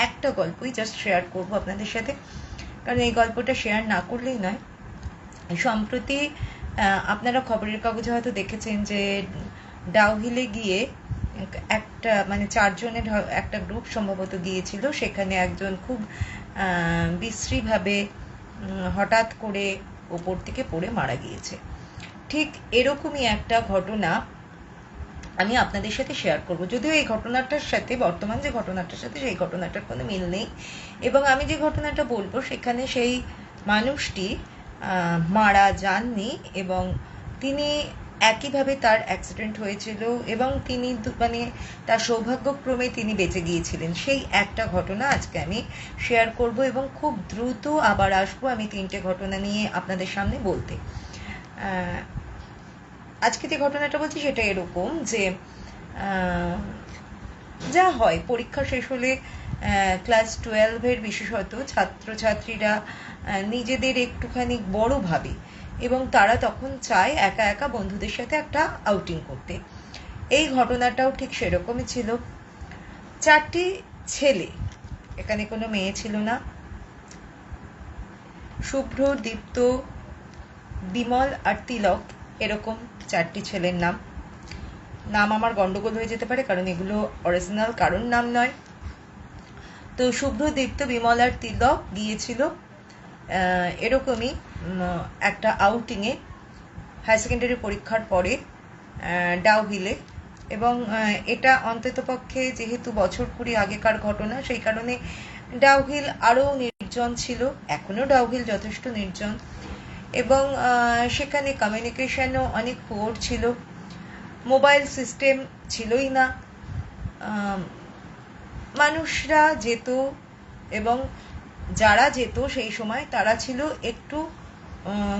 একটা গল্পই just share করব আপনাদের সাথে। কারণ এই গল্পটা শেয়ার না করলেই নয়। সম্প্রতি আপনারা খবরের কাগজে হয়তো দেখেছেন যে, ডাউহিলে গিয়ে একটা মানে চারজনের একটা গ্রুপ সম্ভবত গিয়েছিল। সেখানে একজন খুব বিশ্রীভাবে হঠাৎ করে ওপর থেকে পড়ে মারা গিয়েছে। ঠিক এরকমই একটা ঘটনা আমি আপনাদের সাথে শেয়ার করব। যদিও এই ঘটনাটার সাথে, বর্তমান যে ঘটনাটার সাথে সেই ঘটনাটার কোনো মিল নেই। এবং আমি যে ঘটনাটা বলব, সেখানে সেই মানুষটি মারা যাননি এবং তিনি একইভাবে তার অ্যাক্সিডেন্ট হয়েছিল এবং তিনি মানে তার সৌভাগ্যক্রমে তিনি বেঁচে গিয়েছিলেন। সেই একটা ঘটনা আজকে আমি শেয়ার করব এবং খুব দ্রুত আবার আসব আমি তিনটে ঘটনা নিয়ে আপনাদের সামনে বলতে। আজকে যে ঘটনাটা বলছি সেটা এরকম যে যা হয়, পরীক্ষা শেষ হলে ক্লাস টুয়েলভের বিশেষত ছাত্রছাত্রীরা নিজেদের একটুখানি বড় ভাবে এবং তারা তখন চায় একা একা বন্ধুদের সাথে একটা আউটিং করতে। এই ঘটনাটাও ঠিক সেরকমই ছিল। চারটি ছেলে, এখানে কোনো মেয়ে ছিল না। শুভ্র, দীপ্ত, বিমল আর তিলক এরকম চারটি ছেলের নাম। নাম আমার গন্ডগোল হয়ে যেতে পারে, কারণ এগুলো অরিজিনাল কারণ নাম নয়। তো শুভ্র দীপ্ত বিমল আর তিলক গিয়েছিল এরকমই একটা আউটিংয়ে হায়ার সেকেন্ডারি পরীক্ষার পরে ডাউ হিলে এবং এটা অন্ততপক্ষে যেহেতু বছর কুড়ি আগেকার ঘটনা, সেই কারণে ডাউহিল আরও নির্জন ছিল, এখনও ডাউহিল যথেষ্ট নির্জন। এবং সেখানে কমিউনিকেশানও অনেক পুয়ার ছিল। মোবাইল সিস্টেম ছিলই না। মানুষরা যেত এবং যারা যেত সেই সময় তারা ছিল একটু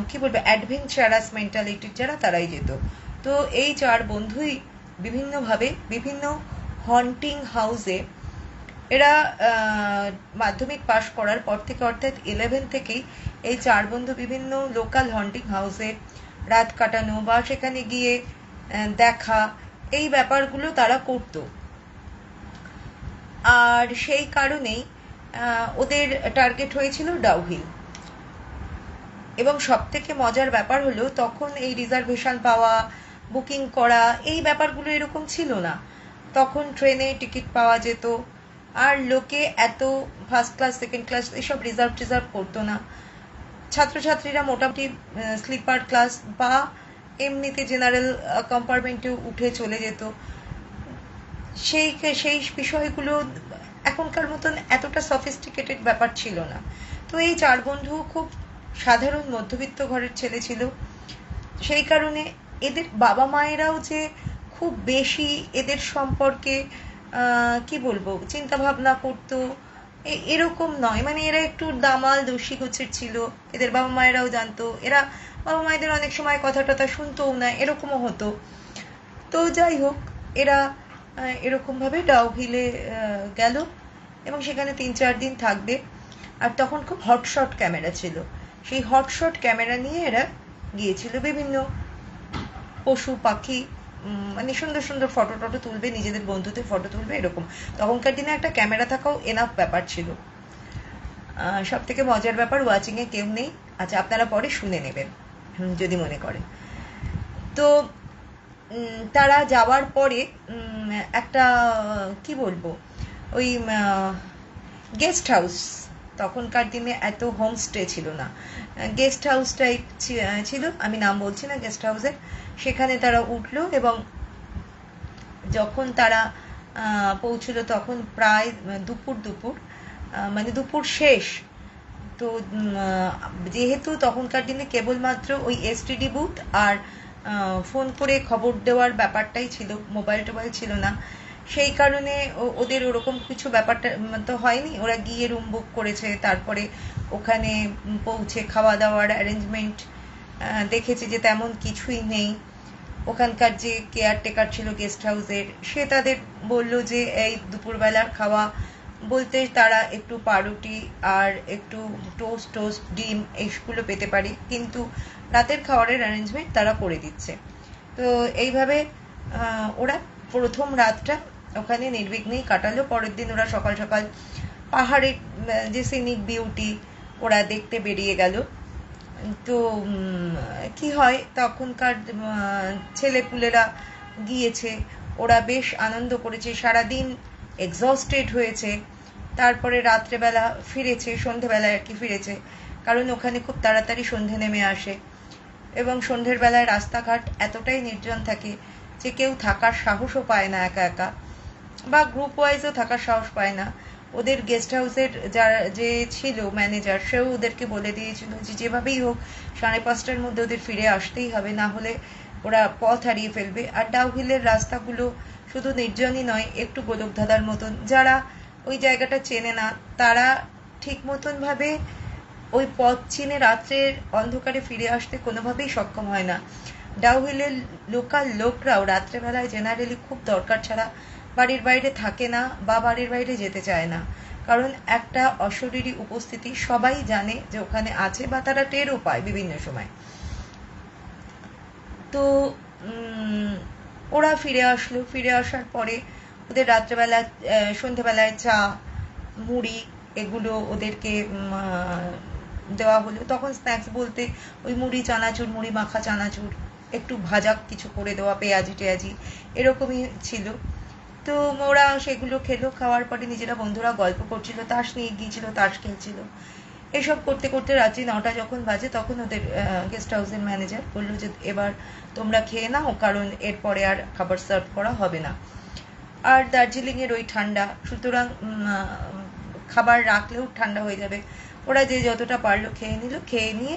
কি বলবে অ্যাডভেঞ্চারাস মেন্টালিটির যারা তারাই যেত। তো এই চার বন্ধুই বিভিন্নভাবে, বিভিন্ন হন্টিং হাউসে এরা মাধ্যমিক পাশ করার পর থেকে অর্থাৎ ইলেভেন থেকেই এই চার বন্ধু বিভিন্ন লোকাল হন্টিং হাউসে রাত কাটানো বা সেখানে গিয়ে দেখা, এই ব্যাপারগুলো তারা করত। আর সেই কারণেই ওদের টার্গেট হয়েছিল ডাউহিল এবং সব থেকে মজার ব্যাপার হলো, তখন এই রিজার্ভেশন পাওয়া বুকিং করা, এই ব্যাপারগুলো এরকম ছিল না। তখন ট্রেনে টিকিট পাওয়া যেত। আর লোকে এত ফার্স্ট ক্লাস সেকেন্ড ক্লাস এসব রিজার্ভ টিজার্ভ করতো না। ছাত্রছাত্রীরা মোটামুটি স্লিপার ক্লাস বা এমনিতে জেনারেল কম্পার্টমেন্টে উঠে চলে যেত। সেই সেই বিষয়গুলো এখনকার মতন এতটা সফিস্টিকেটেড ব্যাপার ছিল না। তো এই চার বন্ধু খুব সাধারণ মধ্যবিত্ত ঘরের ছেলে ছিল। সেই কারণে এদের বাবা মায়েরাও যে খুব বেশি এদের সম্পর্কে কি বলব চিন্তা ভাবনা করতো এরকম নয়। মানে এরা একটু দামাল, দোষী গোছের ছিল। এদের বাবা মায়েরাও জানতো। এরা বাবা মায়েদের অনেক সময় কথা টথা শুনতোও না, এরকমও হতো। তো যাই হোক, এরা এরকমভাবে ডাউহিলে গেল এবং সেখানে তিন চার দিন থাকবে। আর তখন খুব হটশট ক্যামেরা ছিল। সেই হটশট ক্যামেরা নিয়ে এরা গিয়েছিল বিভিন্ন পশু, পাখি মানে সুন্দর সুন্দর ফটো টটো তুলবে, নিজেদের বন্ধুদের ফটো তুলবে, এরকম। তখনকার দিনে একটা ক্যামেরা থাকাও এনাফ ব্যাপার ছিল। সব থেকে মজার ব্যাপার ওয়াচিংয়ে কেউ নেই। আচ্ছা আপনারা পরে শুনে নেবেন যদি মনে করেন। তো তারা যাওয়ার পরে একটা, কি বলব, ওই গেস্ট হাউস তখনকার দিনে এত হোমস্টে ছিল না। গেস্ট হাউস টাইপ ছিল, আমি নাম বলছি না গেস্ট হাউসের সেখানে তারা উঠল এবং যখন তারা পৌঁছলো তখন প্রায় দুপুর দুপুর মানে দুপুর শেষ। তো যেহেতু তখনকার দিনে কেবলমাত্র ওই এসটিডি বুথ আর ফোন করে খবর দেওয়ার ব্যাপারটাই ছিল মোবাইল টোবাইল ছিল না, সেই কারণে ওদের ওরকম কিছু ব্যাপারটা তো হয়নি। ওরা গিয়ে রুম বুক করেছে, তারপরে ওখানে পৌঁছে খাওয়া দাওয়ার অ্যারেঞ্জমেন্ট দেখেছে যে তেমন কিছুই নেই। ওখানকার যে কেয়ারটেকার ছিল গেস্ট হাউসের সে তাদের বলল যে, এই দুপুরবেলার খাওয়া বলতে তারা একটু পাউরুটি আর একটু টোস্ট টোস্ট ডিম এইগুলো পেতে পারি। কিন্তু রাতের খাবারের অ্যারেঞ্জমেন্ট তারা করে দিচ্ছে। তো এইভাবে ওরা প্রথম রাতটা ওখানে নির্বিঘ্নেই কাটালো। পরের দিন ওরা সকাল সকাল পাহাড়ের যে সিনিক বিউটি ওরা দেখতে বেরিয়ে গেল। তো কি হয়, তখনকার ছেলেপুলেরা গিয়েছে, ওরা বেশ আনন্দ করেছে, সারাদিন এক্সস্টেড হয়েছে, তারপরে রাত্রেবেলা ফিরেছে, সন্ধেবেলায় আর কি ফিরেছে, কারণ ওখানে খুব তাড়াতাড়ি সন্ধে নেমে আসে, এবং সন্ধ্যের বেলায় রাস্তাঘাট এতটাই নির্জন থাকে যে কেউ থাকার সাহসও পায় না একা একা, বা গ্রুপ ওয়াইজও থাকার সাহস পায় না ওদের গেস্ট হাউসের যারা যে ছিল ম্যানেজার সেও ওদেরকে বলে দিয়েছিল যে যেভাবেই হোক সাড়ে পাঁচটার মধ্যে ওদের ফিরে আসতেই হবে, না হলে ওরা পথ হারিয়ে ফেলবে। আর ডাউহিলের রাস্তাগুলো শুধু নির্জনই নয়, একটু গোলকধাঁধার মতন। যারা ওই জায়গাটা চেনে না, তারা ঠিক মতন ভাবে ওই পথ চিনে রাত্রের অন্ধকারে ফিরে আসতে কোনোভাবেই সক্ষম হয় না। ডাউহিলের লোকাল লোকরাও রাত্রেবেলায় জেনারেলি খুব দরকার ছাড়া বাড়ির বাইরে থাকে না বা বাড়ির বাইরে যেতে চায় না। কারণ একটা অশরীরী উপস্থিতি সবাই জানে যে ওখানে আছে বা তারা টেরও পায় বিভিন্ন সময়। তো ওরা ফিরে আসলো। ফিরে আসার পরে ওদের রাত্রেবেলা সন্ধেবেলায় চা, মুড়ি এগুলো ওদেরকে দেওয়া হলো। তখন স্ন্যাক্স বলতে ওই মুড়ি চানাচুর, মুড়ি মাখা চানাচুর, একটু ভাজা কিছু করে দেওয়া পেঁয়াজি টেয়াজি এরকমই ছিল। তো ওরা সেগুলো খেলো, খাওয়ার পরে নিজেরা বন্ধুরা গল্প করছিল, তাস নিয়ে গিয়েছিল, তাস খেলছিল। এসব করতে করতে রাত্রি নটা যখন বাজে, তখন ওদের গেস্ট হাউসের ম্যানেজার বলল যে, এবার তোমরা খেয়ে নাও, কারণ এরপরে আর খাবার সার্ভ করা হবে না। আর দার্জিলিংয়ের ওই ঠান্ডা, সুতরাং খাবার রাখলেও ঠান্ডা হয়ে যাবে। ওরা যে যতটা পারল খেয়ে নিল, খেয়ে নিয়ে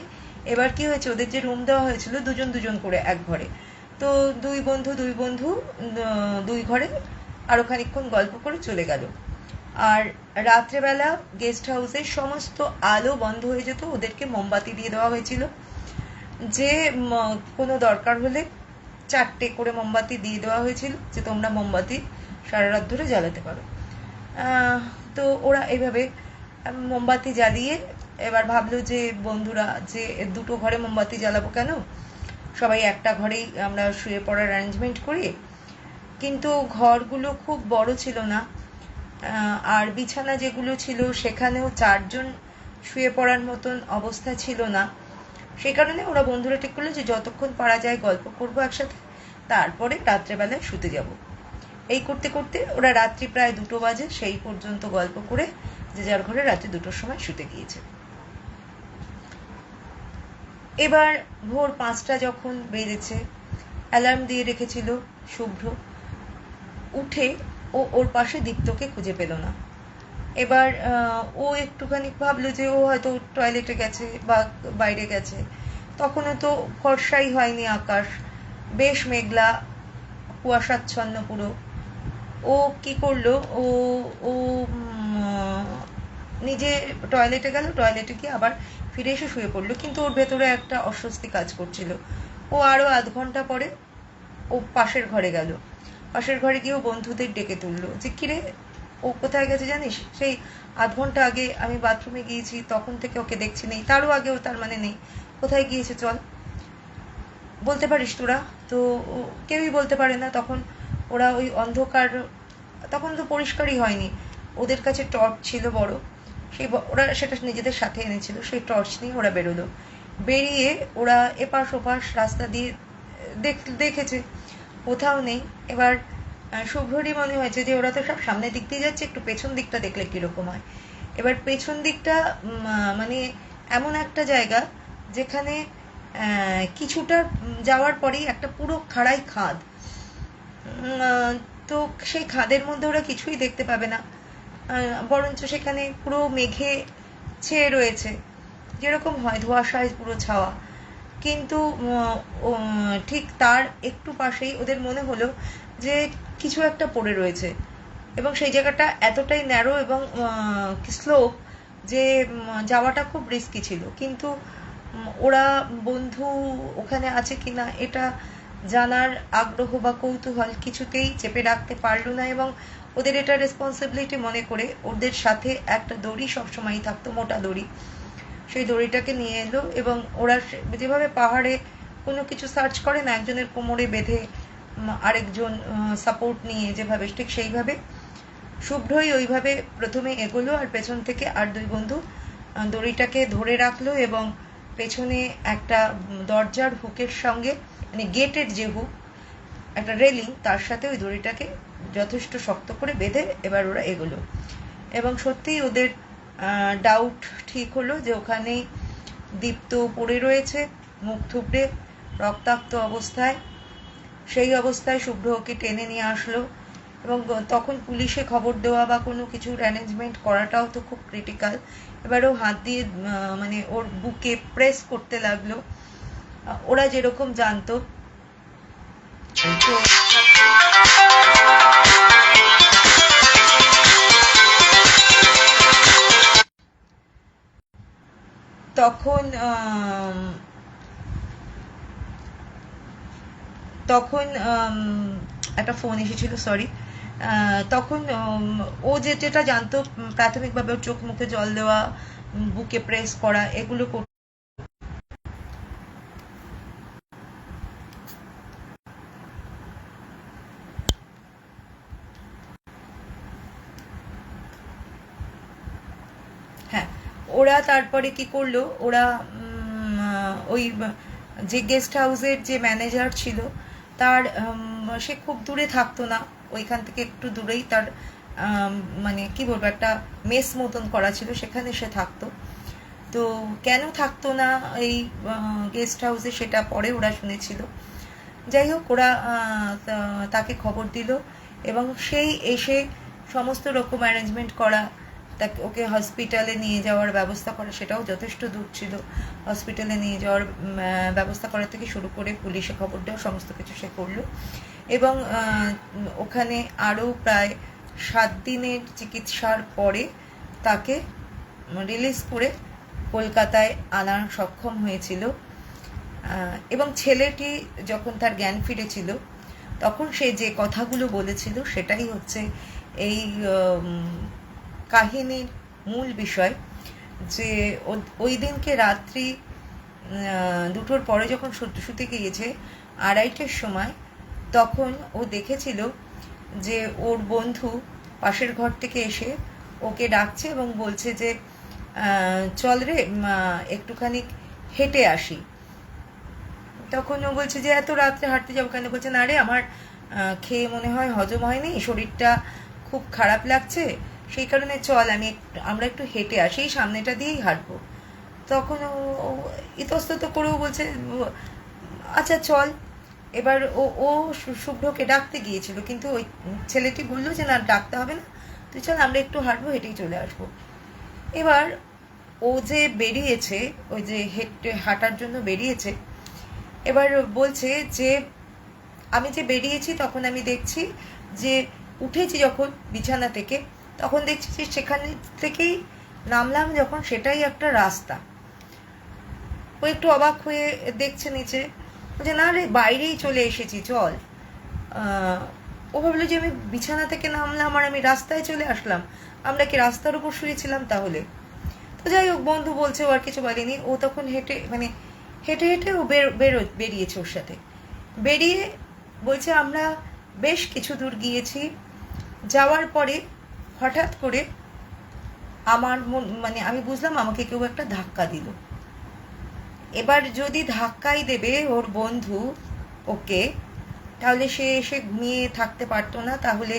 এবার কি হয়েছে, ওদের যে রুম দেওয়া হয়েছিল, দুজন দুজন করে এক ঘরে। তো দুই বন্ধু দুই বন্ধু দুই ঘরে আরও খানিকক্ষণ গল্প করে চলে গেল। আর রাত্রেবেলা গেস্ট হাউসের সমস্ত আলো বন্ধ হয়ে যেত, ওদেরকে মোমবাতি দিয়ে দেওয়া হয়েছিল। যে কোনো দরকার হলে চারটে করে মোমবাতি দিয়ে দেওয়া হয়েছিল যে তোমরা মোমবাতি সারা রাত ধরে জ্বালাতে পারো। তো ওরা এইভাবে মোমবাতি জ্বালিয়ে এবার ভাবলো যে, বন্ধুরা, যে দুটো ঘরে মোমবাতি জ্বালাবো কেন? সবাই একটা ঘরেই আমরা শুয়ে পড়ার অ্যারেঞ্জমেন্ট করি কিন্তু ঘরগুলো খুব বড় ছিল না। আর বিছানা যেগুলো ছিল, সেখানেও চারজন শুয়ে পড়ার মতন অবস্থা ছিল না। সেই কারণে ওরা বন্ধুরা ঠিক করল যে, যতক্ষণ পারা যায় গল্প করব একসাথে, তারপরে রাত্রেবেলায় শুতে যাব। এই করতে করতে ওরা রাত্রি প্রায় দুটো বাজে, সেই পর্যন্ত গল্প করে যে যার ঘরে রাত্রি দুটোর সময় শুতে গিয়েছে। এবার ভোর পাঁচটা যখন বেজেছে, অ্যালার্ম দিয়ে রেখেছিল শুভ্র। উঠে ও ওর পাশে দীপ্তকে খুঁজে পেল না। এবার ও একটুখানি ভাবলো যে ও হয়তো টয়লেটে গেছে বা বাইরে গেছে। তখনও তো ফর্সাই হয়নি আকাশ। বেশ মেঘলা, কুয়াশাচ্ছন্ন পুরো। ও কি করল? ও ও নিজে টয়লেটে গেল, টয়লেটে গিয়ে আবার ফিরে এসে শুয়ে পড়ল। কিন্তু ওর ভেতরে একটা অস্বস্তি কাজ করছিল। ও আরও আধ ঘণ্টা পরে ও পাশের ঘরে গেল। পাশের ঘরে গিয়ে ও বন্ধুদের ডেকে তুললো। যে, কিরে, ও কোথায় গেছে জানিস? সেই আধ ঘণ্টা আগে আমি বাথরুমে গিয়েছি, তখন থেকে ওকে দেখছি নেই। তারও আগেও তার মানে নেই। কোথায় গিয়েছে চল। বলতে পারিস তোরা? তো ও- কেউই বলতে পারে না। তখন ওরা ওই অন্ধকার, তখন তো পরিষ্কারই হয়নি। ওদের কাছে টর্চ ছিল বড়। সেই ওরা সেটা নিজেদের সাথে এনেছিল। সেই টর্চ নিয়ে ওরা বেরোলো। বেরিয়ে ওরা এপাশ ওপাশ রাস্তা দিয়ে, দেখ, দেখেছে। কোথাও নেই। এবার শুভ্ররই মনে হয়েছে যে ওরা তো সব সামনের দিক দিয়ে যাচ্ছে, একটু পেছন দিকটা দেখলে কীরকম হয়? এবার পেছন দিকটা মানে এমন একটা জায়গা যেখানে কিছুটা যাওয়ার পরেই একটা পুরো খাড়াই খাদ। তো সেই খাদের মধ্যে ওরা কিছুই দেখতে পাবে না। বরঞ্চ সেখানে পুরো মেঘে ছেয়ে রয়েছে। যেরকম হয় ধোঁয়াশায় পুরো ছাওয়া। কিন্তু ঠিক তার একটু পাশেই ওদের মনে হলো যে কিছু একটা পড়ে রয়েছে। এবং সেই জায়গাটা এতটাই ন্যারো এবং স্লোপ যে যাওয়াটা খুব রিস্কি ছিল। কিন্তু ওরা বন্ধু ওখানে আছে কিনা এটা জানার আগ্রহ বা কৌতূহল কিছুতেই চেপে রাখতে পারল না এবং ওদের এটা রেসপন্সিবিলিটি মনে করে ওদের সাথে একটা দড়ি সবসময়ই থাকতো, মোটা দড়ি। সেই দড়িটাকে নিয়ে এলো এবং ওরা যেভাবে পাহাড়ে কোনো কিছু সার্চ করে না, একজনের কোমরে বেঁধে আরেকজন সাপোর্ট নিয়ে যেভাবে, ঠিক সেইভাবে। শুভ্রই ওইভাবে প্রথমে এগোলো আর পেছন থেকে আর দুই বন্ধু দড়িটাকে ধরে রাখল এবং পেছনে একটা দরজার হুকের সঙ্গে মানে গেটের যে হুক, একটা রেলিং তার সাথে ওই দড়িটাকে যথেষ্ট শক্ত করে বেঁধে এবার ওরা এগোলো। এবং সত্যিই ওদের ডাউট ঠিক হলো যে ওখানেই দীপ্ত পড়ে রয়েছে, মুখ থুবড়ে, রক্তাক্ত অবস্থায়। সেই অবস্থায় শুভ্র ওকে টেনে নিয়ে আসলো এবং তখন পুলিশে খবর দেওয়া বা কোনো কিছুর অ্যারেঞ্জমেন্ট করাটাও তো খুব ক্রিটিক্যাল এবারেও হাত দিয়ে মানে ওর বুকে প্রেস করতে লাগল। ওরা যেরকম জানতো। তো তখন তখন একটা ফোন এসেছিল সরি তখন ও যে যেটা জানতো প্রাথমিকভাবে চোখ মুখে জল দেওয়া বুকে প্রেস করা, এগুলো কর- হ্যাঁ ওরা তারপরে কি করল? ওরা ওই যে গেস্ট হাউসের যে ম্যানেজার ছিল, তার সে খুব দূরে থাকতো না। ওইখান থেকে একটু দূরেই তার মানে কি বলব, একটা মেস মতন করা ছিল, সেখানে সে থাকতো। তো কেন থাকতো না এই গেস্ট হাউসে সেটা পরে ওরা শুনেছিল। যাই হোক, ওরা তাকে খবর দিল এবং সেই এসে সমস্ত রকম অ্যারেঞ্জমেন্ট করা তাকে ওকে হসপিটালে নিয়ে যাওয়ার ব্যবস্থা করা সেটাও যথেষ্ট দূর ছিল। হসপিটালে নিয়ে যাওয়ার ব্যবস্থা করা থেকে শুরু করে পুলিশে খবর দেওয়া সমস্ত কিছু সে করল। এবং ওখানে আরও প্রায় সাত দিনের চিকিৎসার পরে তাকে রিলিজ করে কলকাতায় আনার সক্ষম হয়েছিল। এবং ছেলেটি যখন তার জ্ঞান ফিরেছিল, তখন সে যে কথাগুলো বলেছিল সেটাই হচ্ছে এই কাহিনীর মূল বিষয় যে ওই দিনকে রাত্রি দুটোর পরে যখন শুতে গিয়েছে আড়াইটের সময়, তখন ও দেখেছিল যে ওর বন্ধু পাশের ঘর থেকে এসে ওকে ডাকছে এবং বলছে যে চল রে একটুখানি হেঁটে আসি। তখন ও বলছে যে, এত রাত্রে হাঁটতে যাব কেন? বলছে, না রে, আমার খেয়ে মনে হয় হজম হয়নি, শরীরটা খুব খারাপ লাগছে সেই কারণে চল, আমি আমরা একটু হেঁটে আসি, এই সামনেটা দিয়েই হাঁটবো। তখন ও ইতস্তত করেও বলছে আচ্ছা চল। এবার ও ও শুভ্রকে ডাকতে গিয়েছিল, কিন্তু ওই ছেলেটি বলল যে, না, ডাকতে হবে না। তুই চল, আমরা একটু হাঁটবো, হেঁটেই চলে আসব। এবার ও যে বেরিয়েছে, ওই যে হেঁটে, হাঁটার জন্য বেরিয়েছে, এবার বলছে যে, আমি যে বেরিয়েছি, তখন আমি দেখছি যে, উঠেছি যখন বিছানা থেকে তখন দেখছি যে সেখানে থেকেই নামলাম যখন সেটাই একটা রাস্তা। ও একটু অবাক হয়ে দেখছে নিচে যে না রে, বাইরেই চলে এসেছি, চল। ও ভাবলো যে আমি বিছানা থেকে নামলাম আর আমি রাস্তায় চলে আসলাম। আমরা কি রাস্তার উপর শুয়েছিলাম তাহলে? তো যাই হোক, বন্ধু বলছে ও আর কিছু বলেনি। ও তখন হেঁটে মানে হেঁটে হেঁটে ও বের, বেরো, বেরিয়েছে ওর সাথে। বেরিয়ে বলছে, আমরা বেশ কিছু দূর গিয়েছি। যাওয়ার পরে হঠাৎ করে আমার মন আমি বুঝলাম আমাকে কেউ একটা ধাক্কা দিল। এবার যদি ধাক্কাই দেবে ওর বন্ধু ওকে, তাহলে সে এসে ঘুমিয়ে থাকতে পারতো না। তাহলে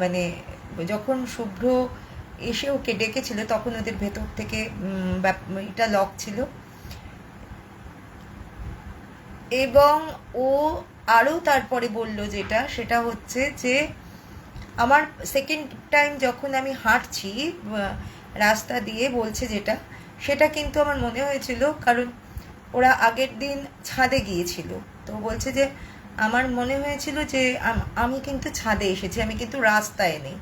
মানে যখন শুভ্র এসে ওকে ডেকেছিল, তখন ওদের ভেতর থেকে এটা লক ছিল। এবং ও আরও তারপরে বলল যেটা, সেটা হচ্ছে যে আমার সেকেন্ড টাইম যখন আমি হাঁটছি রাস্তা দিয়ে বলছে যেটা, সেটা কিন্তু আমার মনে হয়েছিল কারণ ওরা আগের দিন ছাদে গিয়েছিল। তো বলছে যে, আমার মনে হয়েছিল যে, আমি কিন্তু ছাদে এসেছি, আমি কিন্তু রাস্তায় নেই।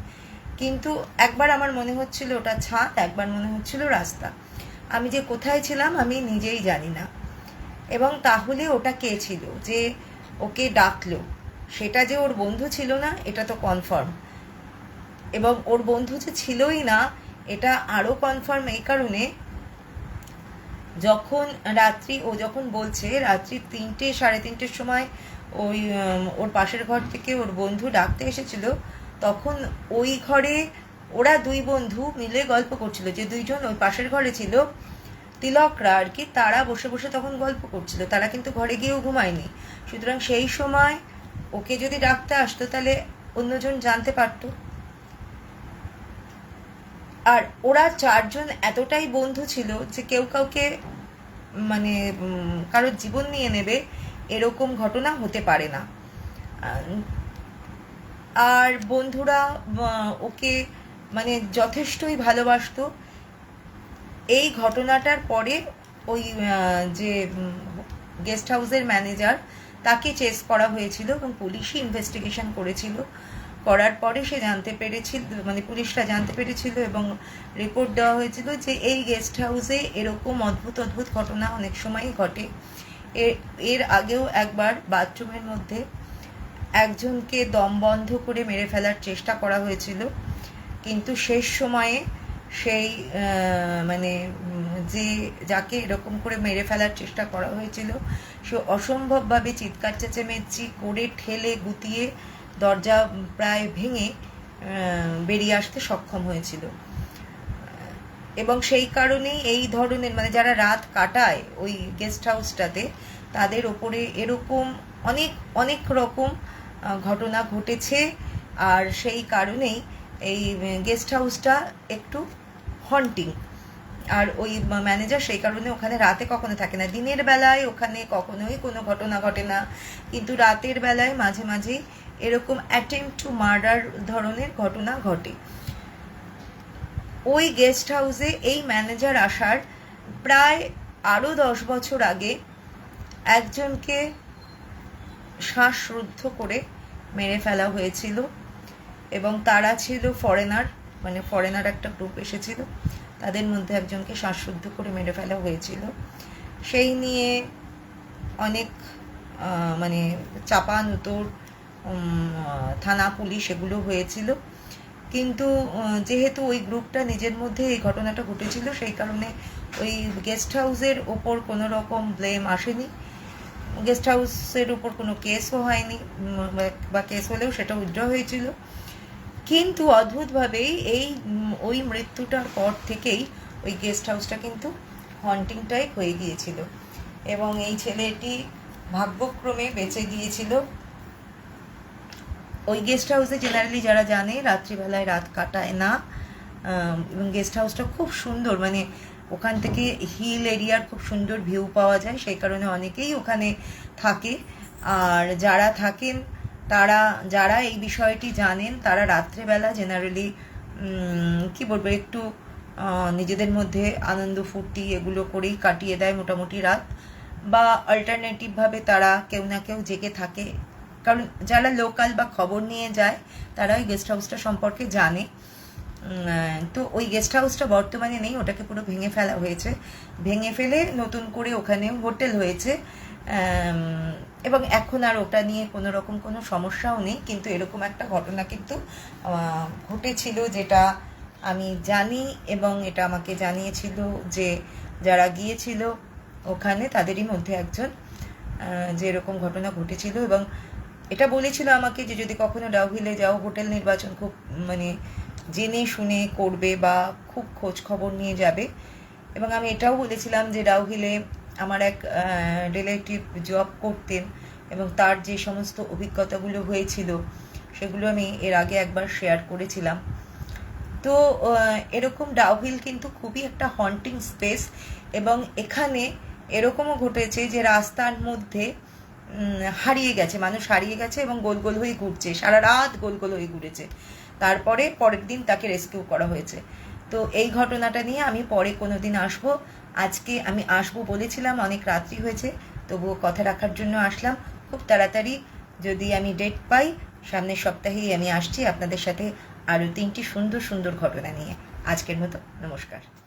কিন্তু একবার আমার মনে হচ্ছিল ওটা ছাদ, একবার মনে হচ্ছিল রাস্তা। আমি যে কোথায় ছিলাম আমি নিজেই জানি না। এবং তাহলে ওটা কে ছিল? যে ওকে ডাকলো। সেটা যে ওর বন্ধু ছিল না, এটা তো কনফার্ম এবং ওর বন্ধু যে ছিলই না, এটা আরও কনফার্ম এই কারণে যখন রাত্রি, ও যখন বলছে রাত্রি তিনটে, সাড়ে তিনটের সময় ওই ওর পাশের ঘর থেকে ওর বন্ধু ডাকতে এসেছিল, তখন ওই ঘরে ওরা দুই বন্ধু মিলে গল্প করছিল। যে দুইজন ওই পাশের ঘরে ছিল, তিলকরা আর কি, তারা বসে বসে তখন গল্প করছিল। তারা কিন্তু ঘরে গিয়েও ঘুমায়নি। সুতরাং সেই সময় ওকে যদি ডাকতে আসতো, তাহলে অন্যজন জানতে পারতো। আর ওরা চারজন এতটাই বন্ধু ছিল যে কেউ কাউকে মানে কারোর জীবন নিয়ে নেবে এরকম ঘটনা হতে পারে না। আর বন্ধুরা ওকে মানে যথেষ্টই ভালোবাসতো। এই ঘটনাটার পরে ওই যে গেস্ট হাউসের ম্যানেজার তাকে চেস করা হয়েছিল এবং পুলিশই ইনভেস্টিগেশন করেছিল। করার পরে সে জানতে পেরেছিল মানে পুলিশরা জানতে পেরেছিল এবং রিপোর্ট দেওয়া হয়েছিল যে এই গেস্ট হাউসে এরকম অদ্ভুত অদ্ভুত ঘটনা অনেক সময়ই ঘটে। এর এর আগেও একবার বাথরুমের মধ্যে একজনকে দম বন্ধ করে মেরে ফেলার চেষ্টা করা হয়েছিল। কিন্তু শেষ সময়ে সেই মানে যে যাকে এরকম করে মেরে ফেলার চেষ্টা করা হয়েছিল, সে অসম্ভবভাবে চিৎকার চেঁচেমেচি করে ঠেলে গুতিয়ে দরজা প্রায় ভেঙে বেরিয়ে আসতে সক্ষম হয়েছিল। এবং সেই কারণেই এই ধরনের মানে যারা রাত কাটায় ওই গেস্ট হাউসটাতে তাদের ওপরে এরকম অনেক অনেক রকম ঘটনা ঘটেছে। আর সেই কারণেই এই গেস্ট হাউসটা একটু হন্টিং আর ওই ম্যানেজার সেই কারণে ওখানে রাতে কখনো থাকে না। দিনের বেলায় ওখানে কখনোই কোনো ঘটনা ঘটে না। কিন্তু রাতের বেলায় মাঝে মাঝেই এরকম অ্যাটেম্প টু মার্ডার ধরনের ঘটনা ঘটে। ওই গেস্ট হাউসে এই ম্যানেজার আসার প্রায় আরও দশ বছর আগে একজনকে শ্বাসরুদ্ধ করে মেরে ফেলা হয়েছিল এবং তারা ছিল ফরেনার মানে ফরেনার একটা গ্রুপ এসেছিল। তাদের মধ্যে একজনকে শ্বাসরুদ্ধ করে মেরে ফেলা হয়েছিল। সেই নিয়ে অনেক মানে চাপান উত্তর থানা পুলিশ এগুলো হয়েছিল। কিন্তু যেহেতু ওই গ্রুপটা নিজের মধ্যে এই ঘটনাটা ঘটেছিল, সেই কারণে ওই গেস্ট হাউসের ওপর কোনো রকম ব্লেম আসেনি। গেস্ট হাউসের উপর কোনো কেসও হয়নি বা- কেস হলেও সেটা উইথড্র হয়েছিল। কিন্তু অদ্ভুতভাবেই এই ওই মৃত্যুটার পর থেকেই ওই গেস্ট হাউসটা কিন্তু হন্টিং টাইপ হয়ে গিয়েছিল। এবং এই ছেলেটি ভাগ্যক্রমে বেঁচে গিয়েছিল। ওই গেস্ট হাউসে জেনারেলি যারা জানে, রাত্রিবেলায় রাত কাটায় না। এবং গেস্ট হাউসটা খুব সুন্দর মানে ওখান থেকে হিল এরিয়ার খুব সুন্দর ভিউ পাওয়া যায়, সেই কারণে অনেকেই ওখানে থাকে। আর যারা থাকেন, তারা, যারা এই বিষয়টি জানেন, তারা রাত্রেবেলা জেনারেলি কি বলব, একটু নিজেদের মধ্যে আনন্দ ফুর্তি এগুলো করেই কাটিয়ে দেয় মোটামুটি রাত। বা অল্টারনেটিভভাবে তারা কেউ না কেউ জেগে থাকে। কারণ যারা লোকাল বা খবর নিয়ে যায়, তারা ওই গেস্ট হাউসটা সম্পর্কে জানে। তো ওই গেস্ট হাউসটা বর্তমানে নেই, ওটাকে পুরো ভেঙে ফেলা হয়েছে। ভেঙে ফেলে নতুন করে ওখানে হোটেল হয়েছে। এবং এখন আর ওটা নিয়ে কোনো রকম কোনো সমস্যাও নেই, কিন্তু এরকম একটা ঘটনা কিন্তু ঘটেছিল যেটা আমি জানি এবং এটা আমাকে জানিয়েছিল যে যারা গিয়েছিল ওখানে, তাদেরই মধ্যে একজন যে এরকম ঘটনা ঘটেছিল এবং এটা বলেছিল আমাকে যে যদি কখনো ডাউহিলে যাও, হোটেল নির্বাচন খুব মানে জেনে শুনে করবে বা খুব খোঁজ খবর নিয়ে যাবে। এবং আমি এটাও বলেছিলাম যে ডাউহিলে আমার এক রিলেটিভ জব করতেন এবং তার যে সমস্ত অভিজ্ঞতাগুলো হয়েছিল, সেগুলো আমি এর আগে একবার শেয়ার করেছিলাম। তো এরকম ডাউহিল কিন্তু খুবই একটা হন্টিং স্পেস এবং এখানে এরকমও ঘটেছে যে রাস্তার মধ্যে হারিয়ে গেছে, মানুষ হারিয়ে গেছে এবং গোল গোল হয়ে ঘুরছে, সারা রাত গোল গোল হয়ে ঘুরেছে। তারপরে পরের দিন তাকে রেস্কিউ করা হয়েছে। তো এই ঘটনাটা নিয়ে আমি পরে কোনো দিন আসব। আজকে আমি আসব বলেছিলাম, অনেক রাত্রি হয়েছে, তবুও কথা রাখার জন্য আসলাম। খুব তাড়াতাড়ি যদি আমি ডেট পাই, সামনের সপ্তাহেই আমি আসছি আপনাদের সাথে আরও তিনটি সুন্দর সুন্দর ঘটনা নিয়ে। আজকের মতো নমস্কার।